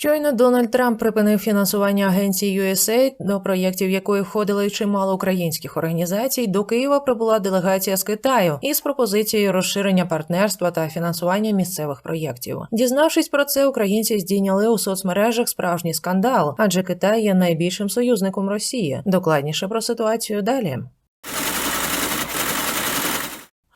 Щойно Дональд Трамп припинив фінансування агенції USAID, до проєктів якої входили чимало українських організацій. До Києва прибула делегація з Китаю із пропозицією розширення партнерства та фінансування місцевих проєктів. Дізнавшись про це, українці здійняли у соцмережах справжній скандал, адже Китай є найбільшим союзником Росії. Докладніше про ситуацію далі.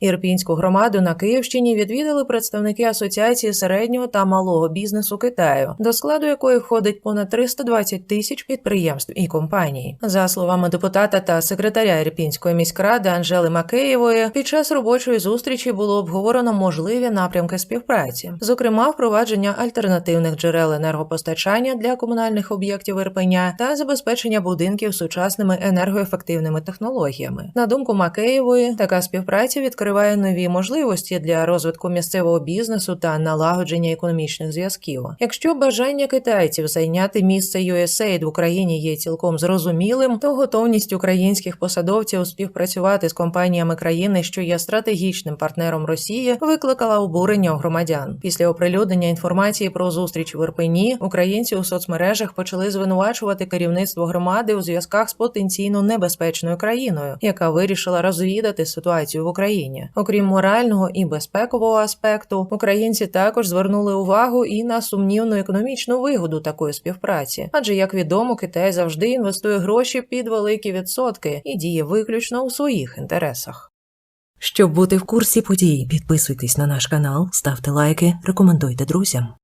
Ірпінську громаду на Київщині відвідали представники Асоціації середнього та малого бізнесу Китаю, до складу якої входить понад 320 тисяч підприємств і компаній. За словами депутата та секретаря Ірпінської міськради Анжели Макеєвої, під час робочої зустрічі було обговорено можливі напрямки співпраці, зокрема впровадження альтернативних джерел енергопостачання для комунальних об'єктів Ірпеня та забезпечення будинків сучасними енергоефективними технологіями. На думку Макеєвої, така співпраця відкриває нові можливості для розвитку місцевого бізнесу та налагодження економічних зв'язків. Якщо бажання китайців зайняти місце USAID в Україні є цілком зрозумілим, то готовність українських посадовців співпрацювати з компаніями країни, що є стратегічним партнером Росії, викликала обурення у громадян. Після оприлюднення інформації про зустріч в Ірпені українці у соцмережах почали звинувачувати керівництво громади у зв'язках з потенційно небезпечною країною, яка вирішила розвідати ситуацію в Україні. Окрім морального і безпекового аспекту, українці також звернули увагу і на сумнівну економічну вигоду такої співпраці, адже як відомо, Китай завжди інвестує гроші під великі відсотки і діє виключно у своїх інтересах. Щоб бути в курсі подій, підписуйтесь на наш канал, ставте лайки, рекомендуйте друзям.